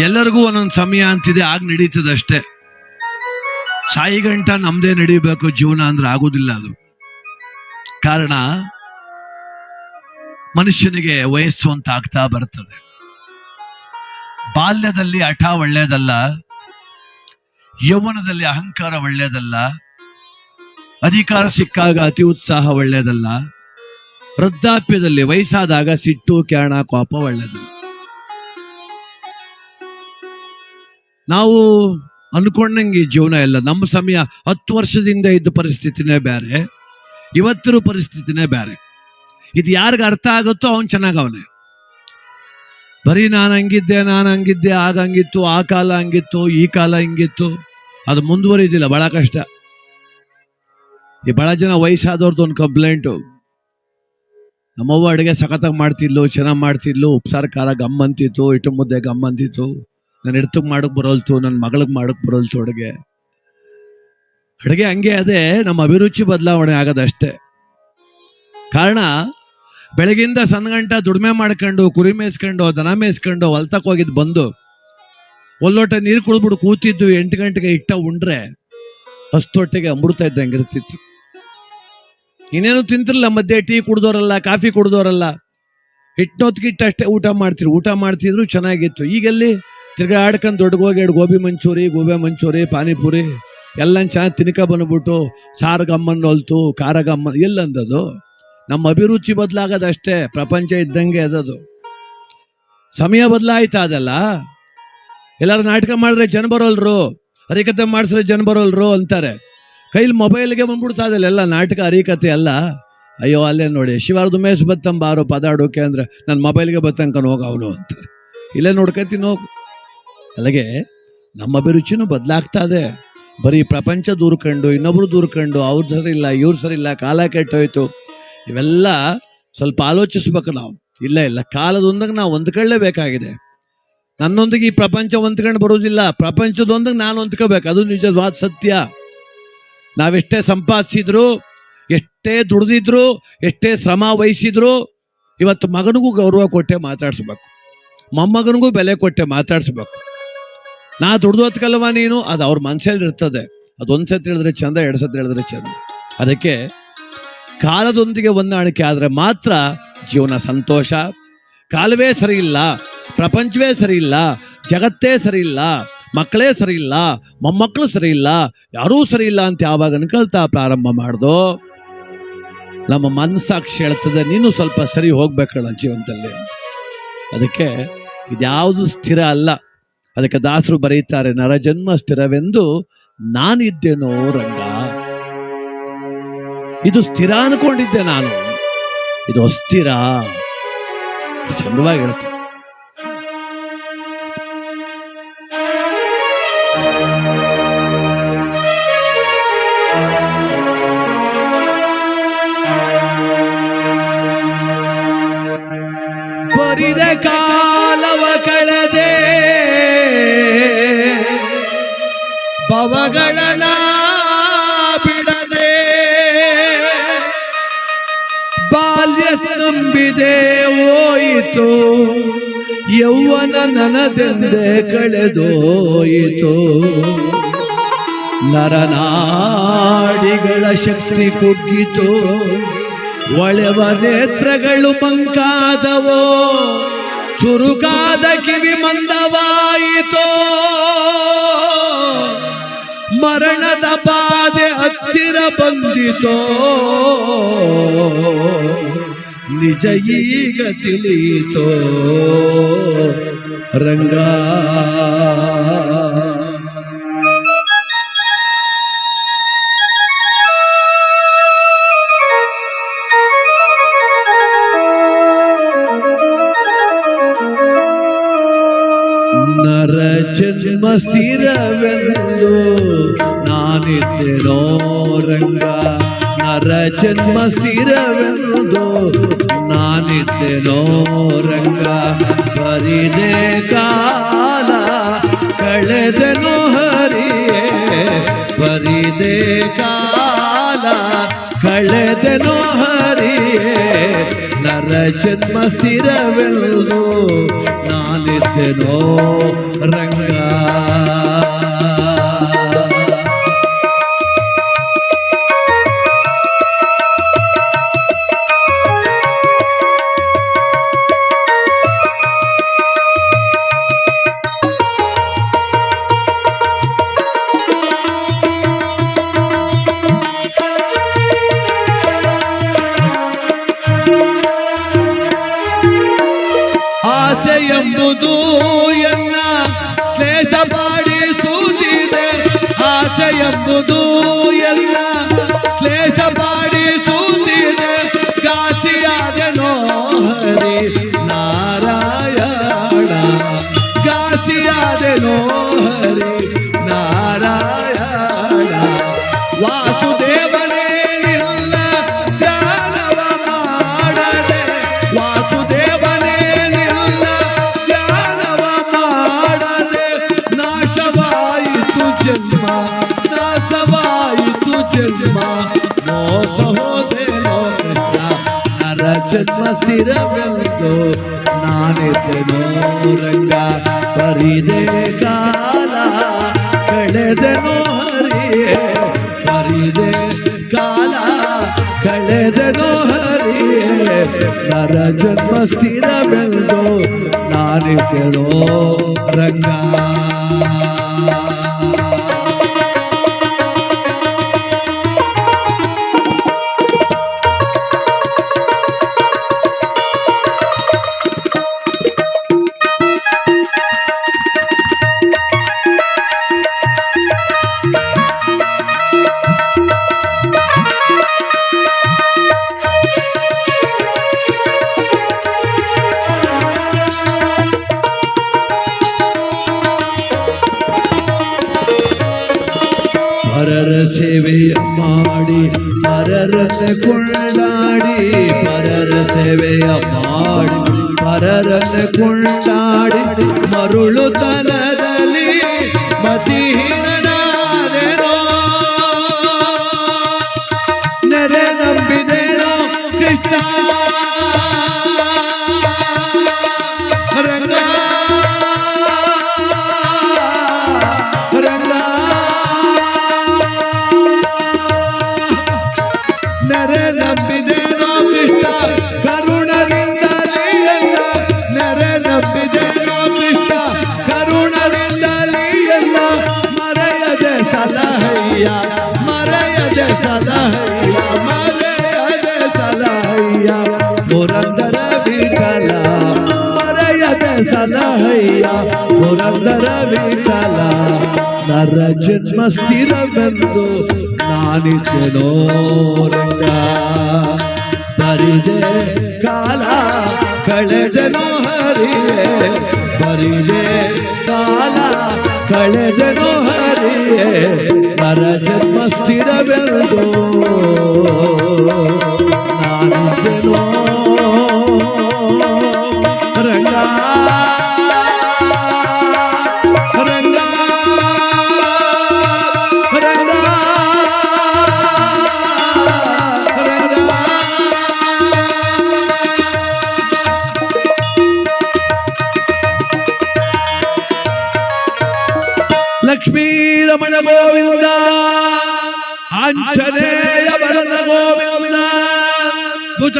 ಎಲ್ಲರಿಗೂ ಒಂದೊಂದು ಸಮಯ ಅಂತಿದೆ, ಆಗ ನಡೀತದೆ ಅಷ್ಟೇ ಸಾಯಿ ಗಂಟ ನಮ್ದೇ ನಡಿಬೇಕು, ಜೀವನ ಅಂದ್ರೆ ಆಗೋದಿಲ್ಲ ಅದು. ಕಾರಣ, ಮನುಷ್ಯನಿಗೆ ವಯಸ್ಸು ಅಂತ ಆಗ್ತಾ ಬರ್ತದೆ. ಬಾಲ್ಯದಲ್ಲಿ ಹಠ ಒಳ್ಳೆಯದಲ್ಲ ಯೌವನದಲ್ಲಿ ಅಹಂಕಾರ ಒಳ್ಳೆಯದಲ್ಲ ಅಧಿಕಾರ ಸಿಕ್ಕಾಗ ಅತಿ ಉತ್ಸಾಹ ಒಳ್ಳೆಯದಲ್ಲ ವೃದ್ಧಾಪ್ಯದಲ್ಲಿ ವಯಸ್ಸಾದಾಗ ಸಿಟ್ಟು, ಕ್ಯಾಣ, ಕೋಪ ಒಳ್ಳೆಯದು ನಾವು ಅನ್ಕೊಂಡಂಗೆ ಜೀವನ ಎಲ್ಲ ನಮ್ಮ ಸಮಯ ಹತ್ತು ವರ್ಷದಿಂದ ಇದ್ದ ಪರಿಸ್ಥಿತಿನೇ ಬೇರೆ. ಇವತ್ತಿನ ಪರಿಸ್ಥಿತಿನೇ ಬೇರೆ. ಇದು ಯಾರಿಗ ಅರ್ಥ ಆಗುತ್ತೋ ಅವನು ಚೆನ್ನಾಗವನೇ ಬರೀ ನಾನು ಹಂಗಿದ್ದೆ ನಾನು ಹಂಗಿದ್ದೆ, ಆಗ ಹಂಗಿತ್ತು, ಆ ಕಾಲ ಹಂಗಿತ್ತು, ಈ ಕಾಲ ಹಿಂಗಿತ್ತು. ಅದು ಮುಂದುವರಿದಿಲ್ಲ, ಬಹಳ ಕಷ್ಟ. ಈ ಬಹಳ ಜನ ವಯಸ್ಸಾದವ್ರದ್ದು ಒಂದು ಕಂಪ್ಲೇಂಟು ನಮ್ಮವ್ವ ಅಡುಗೆ ಸಖತ್ತಾಗಿ ಮಾಡ್ತಿದ್ಲು, ಚೆನ್ನಾಗಿ ಮಾಡ್ತಿದ್ಲು, ಉಪ್ಸಾರ, ಖಾರ ಗಮ್ ಅಂತಿತ್ತು ಇಟ್ಟು ಮುದ್ದೆ ಗಮ್ ಅಂತಿತ್ತು ನನ್ನ ಹಿಡ್ತಕ್ಕೆ ಮಾಡಕ್ ಬರೋಲ್ತು, ನನ್ನ ಮಗಳಿಗೆ ಮಾಡಕ್ ಬರೋಲ್ತು ಅಡುಗೆ. ಅಡುಗೆ ಹಂಗೆ ಅದೇ, ನಮ್ಮ ಅಭಿರುಚಿ ಬದಲಾವಣೆ ಆಗದಷ್ಟೇ ಕಾರಣ, ಬೆಳಗಿಂದ ಸಣ್ಣಗಂಟ ದುಡಿಮೆ ಮಾಡ್ಕೊಂಡು, ಕುರಿ ಮೇಯಿಸ್ಕೊಂಡು, ದನ ಮೇಯಿಸ್ಕೊಂಡು ಹೊಲ್ತಕ್ ಹೋಗಿದ್ದು ಬಂದು ಒಲ್ಲೋಟ ನೀರು ಕುಡಿದ್ಬಿಟ್ಟು ಕೂತಿದ್ದು ಎಂಟು ಗಂಟೆಗೆ ಇಟ್ಟ ಉಂಡ್ರೆ ಹಸ್ತೊಟ್ಟೆಗೆ ಅಮೃತ ಇದ್ದಂಗೆ ಇರ್ತಿತ್ತು. ಇನ್ನೇನು ತಿಂತಿರಲ್ಲ ಮಧ್ಯೆ ಟೀ ಕುಡ್ದೋರಲ್ಲ, ಕಾಫಿ ಕುಡ್ದೋರಲ್ಲ ಹಿಟ್ಟೊತ್ತಿಗಿಟ್ಟಷ್ಟೇ ಊಟ ಮಾಡ್ತಿರು ಊಟ ಮಾಡ್ತಿದ್ರು, ಚೆನ್ನಾಗಿತ್ತು. ಈಗೆಲ್ಲಿ ತಿರ್ಗಾ ದೊಡ್ಡ ದೊಡ್ಡಗೋಗಿ ಎರಡು ಗೋಬಿ ಮಂಚೂರಿ ಗೋಬಿ ಮಂಚೂರಿ, ಪಾನಿಪುರಿ ಎಲ್ಲ ಚೆನ್ನಾಗಿ ತಿನ್ಕ ಬಂದ್ಬಿಟ್ಟು ಸಾರು ಗಮ್ಮನ್ ಹೊಲ್ತು ಖಾರ ಗಮ್ಮ ಎಲ್ಲಂದದು. ನಮ್ಮ ಅಭಿರುಚಿ ಬದಲಾಗೋದಷ್ಟೇ ಪ್ರಪಂಚ ಇದ್ದಂಗೆ ಅದದು. ಸಮಯ ಬದಲಾಯ್ತಾ ಅದಲ್ಲ. ಎಲ್ಲಾರು ನಾಟಕ ಮಾಡಿದ್ರೆ ಜನ ಬರೋಲ್ರು ಹರಿಕತೆ ಮಾಡಿಸಿದ್ರೆ ಜನ ಬರೋಲ್ರು ಅಂತಾರೆ. ಕೈಲಿ ಮೊಬೈಲ್ಗೆ ಬಂದ್ಬಿಡ್ತಾ ಇದಲ್ಲ, ಎಲ್ಲ ನಾಟಕ ಹರಿಕತೆ ಅಲ್ಲ ಅಯ್ಯೋ, ಅಲ್ಲೇ ನೋಡಿ, ಶಿವಾರ್ದು ಉಮೇಶ್ ಬತ್ತಂಬಾರು ಪದಾಡೋಕೆ ಅಂದ್ರೆ ನನ್ನ ಮೊಬೈಲ್ಗೆ ಬತ್ತಂಕನ್ ಹೋಗ ಅವನು ಅಂತಾರೆ. ಇಲ್ಲೇ ನೋಡ್ಕೊತೀನಿ, ಹೋಗು. ಅಲ್ಲಿಗೆ ನಮ್ಮ ಅಭಿರುಚಿನೂ ಬದಲಾಗ್ತಾ ಇದೆ. ಬರೀ ಪ್ರಪಂಚ ದೂರ್ಕೊಂಡು ಇನ್ನೊಬ್ರು ದೂರ್ಕೊಂಡು ಇಲ್ಲ ಇವ್ರು ಸರಿ ಇಲ್ಲ ಕಾಲ ಕೆಟ್ಟೋಯ್ತು. ಇವೆಲ್ಲ ಸ್ವಲ್ಪ ಆಲೋಚಿಸ್ಬೇಕು ನಾವು. ಇಲ್ಲ ಇಲ್ಲ ಕಾಲದೊಂದಿಗೆ ನಾವು ಹೊಂದ್ಕೊಳ್ಳೇಬೇಕಾಗಿದೆ ನನ್ನೊಂದಿಗೆ ಈ ಪ್ರಪಂಚ ಹೊಂದ್ಕೊಂಡು ಬರೋದಿಲ್ಲ. ಪ್ರಪಂಚದೊಂದಿಗೆ ನಾನು ಹೊಂದ್ಕೋಬೇಕು. ಅದು ನಿಜವಾದ ಸತ್ಯ. ನಾವೆಷ್ಟೇ ಸಂಪಾದಿಸಿದ್ರು, ಎಷ್ಟೇ ದುಡಿದಿದ್ರು, ಎಷ್ಟೇ ಶ್ರಮ ವಹಿಸಿದ್ರು, ಇವತ್ತು ಮಗನಿಗೂ ಗೌರವ ಕೊಟ್ಟೆ ಮಾತಾಡಿಸ್ಬೇಕು. ಮೊಮ್ಮಗನಿಗೂ ಬೆಲೆ ಕೊಟ್ಟೆ ಮಾತಾಡ್ಸ್ಬೇಕು. ನಾ ದುಡ್ದೋತ್ಕಲ್ವ ನೀನು? ಅದು ಅವ್ರ ಮನ್ಸಲ್ಲಿ ಇರ್ತದೆ. ಅದೊಂದು ಸತಿ ಹೇಳಿದ್ರೆ ಚಂದ, ಎರಡು ಸತಿ ಹೇಳಿದ್ರೆ ಚಂದ. ಅದಕ್ಕೆ ಕಾಲದೊಂದಿಗೆ ಹೊಂದಾಣಿಕೆ ಆದರೆ ಮಾತ್ರ ಜೀವನ ಸಂತೋಷ. ಕಾಲವೇ ಸರಿ ಇಲ್ಲ, ಪ್ರಪಂಚವೇ ಸರಿ ಇಲ್ಲ, ಜಗತ್ತೇ ಸರಿ ಇಲ್ಲ, ಮಕ್ಕಳೇ ಸರಿ ಇಲ್ಲ ಮೊಮ್ಮಕ್ಕಳು ಸರಿ ಇಲ್ಲ, ಯಾರೂ ಸರಿ ಇಲ್ಲ ಅಂತ ಯಾವಾಗ ಅನ್ಕೊಳ್ತಾ ಪ್ರಾರಂಭ ಮಾಡ್ದೋ. ನಮ್ಮ ಮನಸ್ಸಾಕ್ಷಿ ಹೇಳ್ತದೆ, ನೀನು ಸ್ವಲ್ಪ ಸರಿ ಹೋಗ್ಬೇಕಲ್ಲ ಜೀವನದಲ್ಲಿ ಅದಕ್ಕೆ ಇದ್ಯಾವುದು ಸ್ಥಿರ ಅಲ್ಲ. ಅದಕ್ಕೆ ದಾಸರು ಬರೀತಾರೆ ನರಜನ್ಮ ಸ್ಥಿರವೆಂದು ನಾನಿದ್ದೇನೋ ರಂಗ. ಇದು ಸ್ಥಿರ ಅನ್ಕೊಂಡಿದ್ದೆ ನಾನು. ಇದು ಅಸ್ಥಿರ. ಚಂದವಾಗಿರುತ್ತೆ ಹೋಯಿತು. ಯೌವನ ನನದೆಂದೇ ಕಳೆದೋಯಿತು. ನರನಾಡಿಗಳ ಶಕ್ತಿ ಕುಗ್ಗಿತು. ಒಳೆವ ನೇತ್ರಗಳು ಪಂಕಾದವೋ ಚುರುಕಾದ ಕಿವಿ ಮಂದವಾಯಿತೋ. ಮರಣದ ಬಾಧೆ ಹತ್ತಿರ ಬಂದಿತೋ. ನಿಜ ಈಗ ತಿಳಿಯಿತೋ ರಂಗ ನರ ಜನ್ಮ ಸ್ಥಿರವೆಂದು ನಾನಿದ್ದೇನೋ ರಂಗ ನರ ಜನ್ಮ ಸ್ಥಿರವೆಂದು ನಾನಿದ್ದೇನೋ ರಂಗ ಬರಿದೆ ಕಾಲ ಕಳೆದನು ಹರಿಯೇ ಬರಿದೆ ಕಾಲ ಕಳೆದನು ಹರಿಯೇ ನರ ನರ ಜನ್ಮ ಸ್ಥಿರವೆಲ್ಲೋ ನಾನಿದ್ದೆನೋ ರಂಗ tudo ಜನ್ಮ ಸ್ಥಿರವೆಲ್ಲೋ ನಾನಿದ್ದೆನೋ ರಂಗ ಪರಿದೆ ಕಾಲ, ಕಳೆದೆನೋ ಹರಿಯೇ ಪರಿದೆ ಕಾಲ, ಕಳೆದೆನೋ ಹರಿಯೇ, ನರ ಜನ್ಮ ಸ್ಥಿರವೆಲ್ಲೋ ನಾನಿದ್ದೆನೋ ರಂಗ ಪರರ ಸೇವೆಯ ಮಾಡಿ ಪರರ ಕೊಂಡಾಡಿ ಪರರ ಸೇವೆಯ ಮಾಡಿ ಪರರ ಕೊಂಡಾಡಿ ಮರುಳು ನರ ಜನ್ಮಸ್ಥಿರವೆಂದು ಸ್ಥಿರವೆಂದು ರಂಗ ಬರಿದೆ ಕಾಲ ಕಳೆದನೋ ಹರಿಯೇ ಬರಿದೆ ಕಾಲ ಕಳೆದನೋ ಹರಿಯೇ ನರ ಜನ್ಮ ಸ್ಥಿರವೆಂದು ನಾನಿದ್ದೆನೋ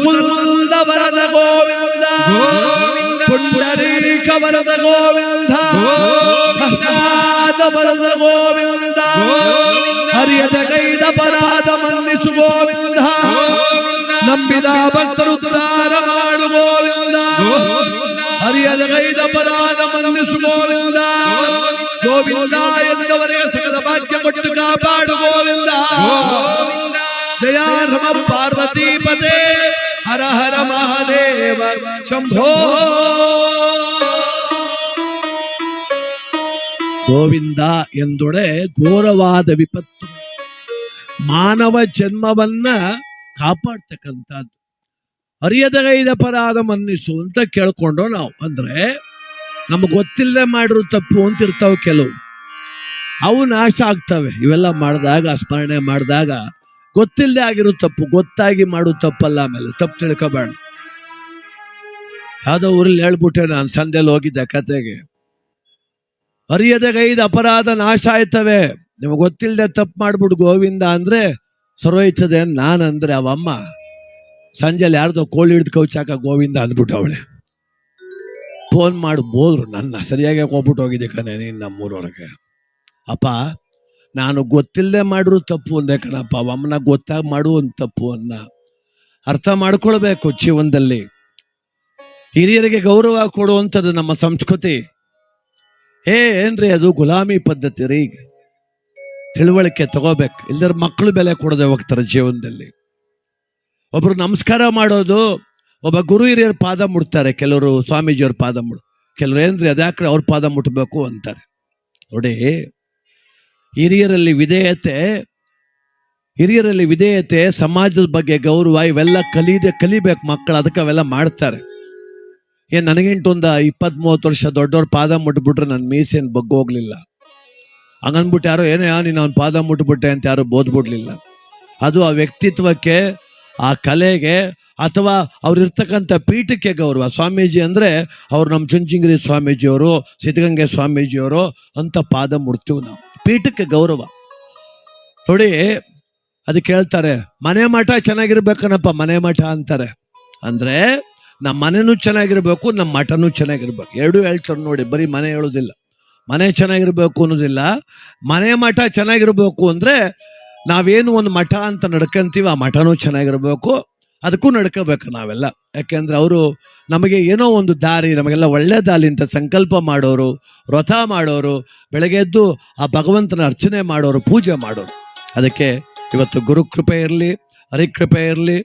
ಭುಜಗುಲ್ದ ವರದ ಗೋವಿಂದ ಪುಂಡರೀಕ ವರದ ಗೋವಿಂದ ಹಸ್ತಾದ ವರದ ಗೋವಿಂದ ಹರಿಯದ ಕೈದ ಪರಾದ ಮನ್ನಿಸು ಗೋವಿಂದ ನಂಬಿದ ಭಕ್ತರು ಉದ್ಧಾರ ಮಾಡು ಗೋವಿಂದ ಹರಿಯದ ಕೈದ ಪರಾದ ಮನ್ನಿಸು ಗೋವಿಂದ ಗೋವಿಂದ ಎಂದವರಿಗೆ ಸಕಲ ಭಾಗ್ಯ ಕೊಟ್ಟು ಕಾಪಾಡು ಗೋವಿಂದ ಜಯ ರಮ ಪಾರ್ವತಿ ಪದೇ ಹರ ಮಹಾದೇವ, ಶಂಭೋ! ಗೋವಿಂದ ಎಂದೊಡೆ ಘೋರವಾದ ವಿಪತ್ತು. ಮಾನವ ಜನ್ಮವನ್ನ ಕಾಪಾಡ್ತಕ್ಕಂಥದ್ದು. ಅರಿಯದಗೈದ ಪರಾದ ಮನ್ನಿಸು ಅಂತ ಕೇಳ್ಕೊಂಡು ನಾವು. ಅಂದ್ರೆ ನಮ್ಗೆ ಗೊತ್ತಿಲ್ಲದೆ ಮಾಡಿರೋ ತಪ್ಪು ಅಂತ ಇರ್ತಾವ ಕೆಲವು. ಅವು ನಾಶ ಆಗ್ತವೆ. ಇವೆಲ್ಲ ಮಾಡಿದಾಗ, ಸ್ಮರಣೆ ಮಾಡಿದಾಗ ಗೊತ್ತಿಲ್ಲದೆ ಆಗಿರೋ ತಪ್ಪು, ಗೊತ್ತಾಗಿ ಮಾಡೋ ತಪ್ಪಲ್ಲ ಆಮೇಲೆ. ತಪ್ಪು ತಿಳ್ಕೊಬೇಡ. ಯಾವುದೋ ಊರಲ್ಲಿ ಹೇಳ್ಬಿಟ್ಟೆ ನಾನು, ಸಂದೆಯಲ್ಲಿ ಹೋಗಿದ್ದೆ ಕತೆಗೆ. ಅರಿಯದ ಗೈದ ಅಪರಾಧ ನಾಶ ಆಯ್ತವೆ. ನಿಮಗೆ ಗೊತ್ತಿಲ್ಲದೆ ತಪ್ಪು ಮಾಡ್ಬಿಟ್ಟು ಗೋವಿಂದ ಅಂದ್ರೆ, ಸರೋಯ್ತದೆ ನಾನು ಅಂದ್ರೆ ಅವಮ್ಮ. ಸಂಜೆಲಿ ಯಾರ್ದೋ ಕೋಳಿ ಹಿಡ್ದು ಕೌಚಾಕ ಗೋವಿಂದ ಅಂದ್ಬಿಟ್ಟು ಅವಳೆ. ಫೋನ್ ಮಾಡಿ, ಬೋದ್ರು ನನ್ನ. ಸರಿಯಾಗಿ ಹೋಗ್ಬಿಟ್ಟು ಹೋಗಿದ್ದೆ ಕಣೆ ನೀನು ನಮ್ಮೂರೊಳಗೆ. ಅಪ್ಪ ನಾನು ಗೊತ್ತಿಲ್ಲದೆ ಮಾಡಿರೋ ತಪ್ಪು ಅಂದೆ ಕಣಪ್ಪ ಅವಮ್ಮನ ಗೊತ್ತಾಗಿ ಮಾಡು ಒಂದು ತಪ್ಪು ಅನ್ನ. ಅರ್ಥ ಮಾಡ್ಕೊಳ್ಬೇಕು ಜೀವನದಲ್ಲಿ. ಹಿರಿಯರಿಗೆ ಗೌರವ ಕೊಡುವಂಥದ್ದು ನಮ್ಮ ಸಂಸ್ಕೃತಿ. ಏ, ಏನ್ರಿ ಅದು ಗುಲಾಮಿ ಪದ್ಧತಿ ರೀ ತಿಳುವಳಿಕೆ ತಗೋಬೇಕು. ಇಲ್ದರ ಮಕ್ಕಳು ಬೆಲೆ ಕೊಡದೆ ಹೋಗ್ತಾರೆ ಜೀವನದಲ್ಲಿ. ಒಬ್ರು ನಮಸ್ಕಾರ ಮಾಡೋದು, ಒಬ್ಬ ಗುರು ಹಿರಿಯರ ಪಾದ ಮುಟ್ತಾರೆ, ಕೆಲವರು ಸ್ವಾಮೀಜಿಯವ್ರ ಪಾದ ಮುಟ್, ಕೆಲವರು ಏನ್ರಿ ಅದ್ಯಾಕ್ರೆ ಅವ್ರ ಪಾದ ಮುಟ್ಬೇಕು ಅಂತಾರೆ. ನೋಡಿ ಹಿರಿಯರಲ್ಲಿ ವಿಧೇಯತೆ ಹಿರಿಯರಲ್ಲಿ ವಿಧೇಯತೆ ಸಮಾಜದ ಬಗ್ಗೆ ಗೌರವ, ಇವೆಲ್ಲ ಕಲಿದೆ, ಕಲಿಬೇಕು ಮಕ್ಕಳು, ಅದಕ್ಕೆ ಅವೆಲ್ಲ ಮಾಡ್ತಾರೆ. ಏನ್ ನನಗಿಂಟು ಒಂದು ಇಪ್ಪತ್ತ್ ಮೂವತ್ತು ವರ್ಷ ದೊಡ್ಡವ್ರ ಪಾದ ಮುಟ್ಬಿಟ್ರೆ ನನ್ನ ಮೀಸೇನು ಬಗ್ಗೋಗ್ಲಿಲ್ಲ. ಹಂಗನ್ಬಿಟ್ಟು ಯಾರೋ, ಏನೇ ನೀನು ಅವ್ನ ಪಾದ ಮುಟ್ಬಿಟ್ಟೆ ಅಂತ ಯಾರು ಬೋದ್ಬಿಡ್ಲಿಲ್ಲ. ಅದು ಆ ವ್ಯಕ್ತಿತ್ವಕ್ಕೆ, ಆ ಕಲೆಗೆ ಅಥವಾ ಅವ್ರಿರ್ತಕ್ಕಂಥ ಪೀಠಕ್ಕೆ ಗೌರವ. ಸ್ವಾಮೀಜಿ ಅಂದ್ರೆ ಅವ್ರು ನಮ್ಮ ಚುಂಚಿಂಗಿರಿ ಸ್ವಾಮೀಜಿಯವರು, ಸಿದ್ಧಗಂಗೆ ಸ್ವಾಮೀಜಿಯವರು ಅಂತ ಪಾದ ಮುಡ್ತೀವಿ ನಾವು. ಪೀಠಕ್ಕೆ ಗೌರವ. ನೋಡಿ ಅದಕ್ಕೆ ಹೇಳ್ತಾರೆ ಮನೆ ಮಠ ಚೆನ್ನಾಗಿರ್ಬೇಕನಪ್ಪ, ಮನೆ ಮಠ ಅಂತಾರೆ. ಅಂದ್ರೆ ನಮ್ಮ ಮನೆನೂ ಚೆನ್ನಾಗಿರ್ಬೇಕು, ನಮ್ಮ ಮಠನೂ ಚೆನ್ನಾಗಿರ್ಬೇಕು. ಎರಡೂ ಹೇಳ್ತಾರೆ ನೋಡಿ, ಬರೀ ಮನೆ ಹೇಳೋದಿಲ್ಲ. ಮನೆ ಚೆನ್ನಾಗಿರ್ಬೇಕು ಅನ್ನೋದಿಲ್ಲ. ಮನೆ ಮಠ ಚೆನ್ನಾಗಿರ್ಬೇಕು ಅಂದ್ರೆ ನಾವೇನು ಒಂದು ಮಠ ಅಂತ ನಡ್ಕೊಂತೀವಿ, ಆ ಮಠನೂ ಚೆನ್ನಾಗಿರ್ಬೇಕು. ಅದಕ್ಕೂ ನಡ್ಕೋಬೇಕು ನಾವೆಲ್ಲ. ಯಾಕೆಂದ್ರೆ ಅವರು ನಮಗೆ ಏನೋ ಒಂದು ದಾರಿ, ನಮಗೆಲ್ಲ ಒಳ್ಳೆ ದಾರಿ ಅಂತ ಸಂಕಲ್ಪ ಮಾಡೋರು, ವ್ರತ ಮಾಡೋರು, ಬೆಳಗ್ಗೆ ಎದ್ದು ಆ ಭಗವಂತನ ಅರ್ಚನೆ ಮಾಡೋರು, ಪೂಜೆ ಮಾಡೋರು. ಅದಕ್ಕೆ ಇವತ್ತು ಗುರುಕೃಪೆ ಇರಲಿ, ಹರಿಕೃಪೆ ಇರಲಿ.